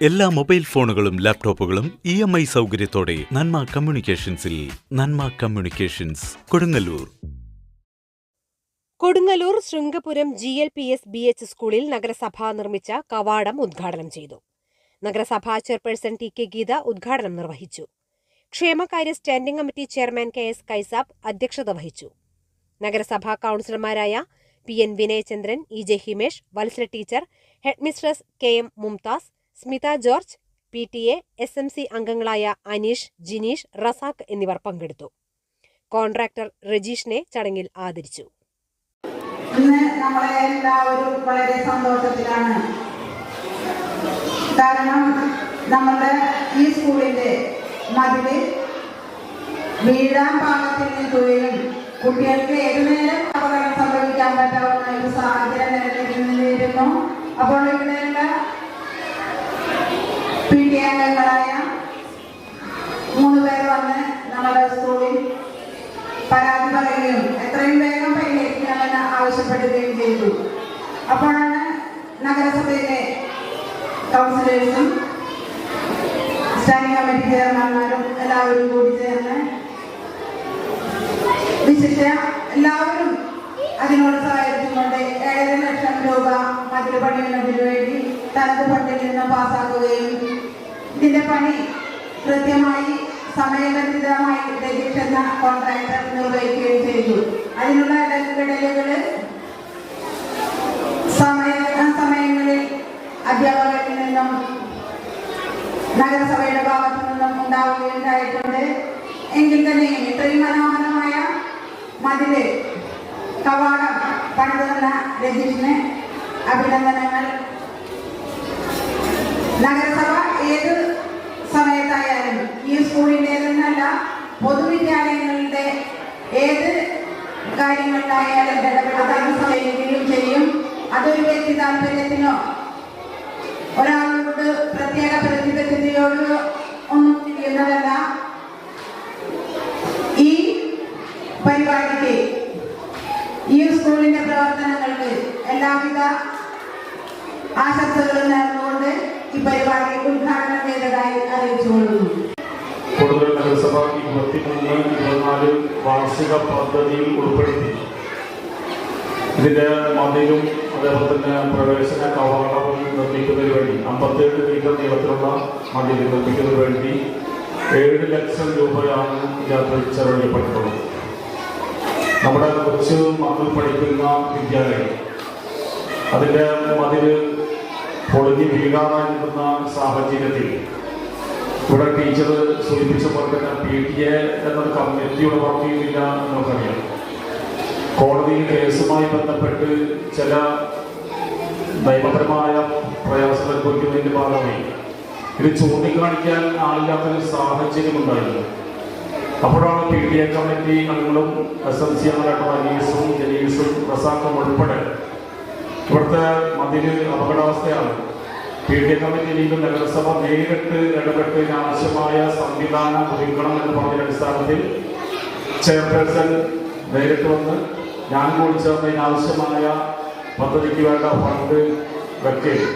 എല്ലാ മൊബൈൽ ഫോണുകളും ലാപ്ടോപ്പുകളും ഇ എം ഐ സൗകര്യത്തോടെ Nanma കമ്മ്യൂണിക്കേഷൻസിൽ Nanma communications Kodungallur. Kodungallur Sringapuram G L P S B H സ്കൂളിൽ നഗരസഭ നിർമ്മിച്ച കവാടം ഉദ്ഘാടനം ചെയ്തു. നഗരസഭാ ചെയർപേഴ്സൺ ടി കെ ഗീത ഉദ്ഘാടനം നിർവഹിച്ചു. ക്ഷേമകാര്യ standing committee chairman K S Kaisab അധ്യക്ഷത വഹിച്ചു. നഗരസഭാ കൗൺസിലർമാരായ P N Vinayachandran E J Himesh Valsala teacher headmistress K M Mumtaz Smitha George P T A S M C അംഗങ്ങളായ അനീഷ് ജിനീഷ് റസാഖ് എന്നിവർ പങ്കെടുത്തു. കോൺട്രാക്ടർ രജീഷിനെ ചടങ്ങിൽ ആദരിച്ചു. ഇന്ന് വളരെ സന്തോഷത്തിലാണ്. കാരണം നമ്മുടെ ഈ സ്കൂളിന്റെ മതിൽ വീഴാൻ പാകത്തിൽ നിൽക്കുകയും കുട്ടികൾക്ക് ഏതുനേരം അപകടം സംഭവിക്കാൻ പറ്റാവുന്ന ഒരു സാഹചര്യം നിലനിന്നിരുന്നു അപ്പോൾ ഇവിടെയുള്ള പി ടി അംഗങ്ങളായ മൂന്ന് പേർ വന്ന് നമ്മുടെ സ്കൂളിൽ പരാതി പറയുകയും എത്രയും വേഗം പരിഹരിക്കണമെന്ന് ആവശ്യപ്പെടുകയും ചെയ്തു. അപ്പോഴാണ് നഗരസഭയിലെ കൗൺസിലേഴ്സും സ്റ്റാൻഡിംഗ് കമ്മിറ്റി ചെയർമാന്മാരും എല്ലാവരും കൂടി ചേർന്ന് വിശിഷ്ട എല്ലാവരും അതിനോട് സഹായിച്ചുകൊണ്ട് ഏഴര ലക്ഷം രൂപ മതിൽ പണിയുന്നതിന് വേണ്ടി തനത് ഫണ്ടിൽ നിന്ന് പാസ്സാക്കുകയും ഇതിന്റെ പണി കൃത്യമായി സമയബന്ധിതമായി രജിഷ് എന്ന കോൺട്രാക്ടർ നിർവഹിക്കുകയും ചെയ്തു. അതിനുള്ള ഇടപെടലുകൾ സമയ സമയങ്ങളിൽ അധ്യാപകരിൽ നിന്നും നഗരസഭയുടെ ഭാഗത്തു നിന്നും ഉണ്ടാവുകയുണ്ടായിട്ടുണ്ട് എങ്കിൽ തന്നെയും ഇത്രയും മനോഹരമായ മതിൽ കവാടം പണിതു രജീഷിന് അഭിനന്ദനങ്ങൾ. നഗരസഭ ഏത് സമയത്തായാലും ഈ സ്കൂളിന്റെ തന്നെയല്ല പൊതുവിദ്യാലയങ്ങളുടെ ഏത് കാര്യങ്ങളിലായാലും ഇടപെടാൻ സമയിക്കുകയും ചെയ്യും. അതൊരു വ്യക്തി താല്പര്യത്തിനോ ഒരാളോട് പ്രത്യേക പ്രതിബദ്ധതയോട് ഒന്നും ചെയ്യുന്നതല്ല. ഈ പരിപാടിക്ക് ഈ സ്കൂളിന്റെ പ്രവർത്തനങ്ങൾക്ക് എല്ലാവിധ ആശംസകളും നേർന്നുകൊണ്ട് ഈ പരിപാടി ഉദ്ഘാടനം അറിയിച്ചുകൊള്ളുന്നു. കൂടുതൽ നഗരസഭ ഇരുപത്തിമൂന്ന് ഇരുപത്തിനാല് വാർഷിക പദ്ധതിയിൽ ഉൾപ്പെടുത്തി. ഇതിന്റെ മതിലും അതേപോലെ തന്നെ പ്രവേശന കവാടവും നിർമ്മിക്കുന്നതിന് വേണ്ടി അമ്പത്തിയേഴ് മീറ്റർ നീളത്തിലുള്ള മതിൽ നിർമ്മിക്കുന്നതിന് വേണ്ടി ഏഴ് ലക്ഷം രൂപയാണ് ഇതിനകത്ത് ചെലവഴിക്കപ്പെട്ടിട്ടുള്ളത്. നമ്മുടെ കൊച്ചു മക്കൾ പഠിക്കുന്ന വിദ്യാലയം. അതിന്റെ മതിൽ പൊളിഞ്ഞ് വീഴാറായിരിക്കുന്ന സാഹചര്യത്തിൽ ഇവിടെ ടീച്ചർ സൂചിപ്പിച്ച പോലെ തന്നെ പി ടി എ എന്നൊരു കമ്മിറ്റിയുടെ വർക്ക് ചെയ്യുന്നില്ല നമുക്കറിയാം കോടതിയിൽ കേസുമായി ബന്ധപ്പെട്ട് ചില നിയമപരമായ പ്രയാസം അനുഭവിക്കുന്നതിന്റെ ഭാഗമായി ഇത് ചൂണ്ടിക്കാണിക്കാൻ ആളില്ലാത്തൊരു സാഹചര്യം ഉണ്ടായിരുന്നു. അപ്പോഴാണ് പി ടി എ കമ്മിറ്റി അംഗങ്ങളും എസ് എം സി അംഗങ്ങളായിട്ടുള്ള അനീസും ജനീസും റസാഖും ഉൾപ്പെടെ ഇവിടുത്തെ മതിൽ അപകടാവസ്ഥയാണ്. പി കമ്മിറ്റി ലീഗ് നഗരസഭ നേരിട്ട് ഇടപെട്ട് ആവശ്യമായ സംവിധാനം ഒരുക്കണം എന്ന് പറഞ്ഞ അടിസ്ഥാനത്തിൽ ചെയർപേഴ്സൺ നേരിട്ട് വന്ന് ഞാൻ കൂടി ചേർന്ന് ഇതിനാവശ്യമായ പദ്ധതിക്ക് വേണ്ട ഫണ്ട് വെക്കുകയും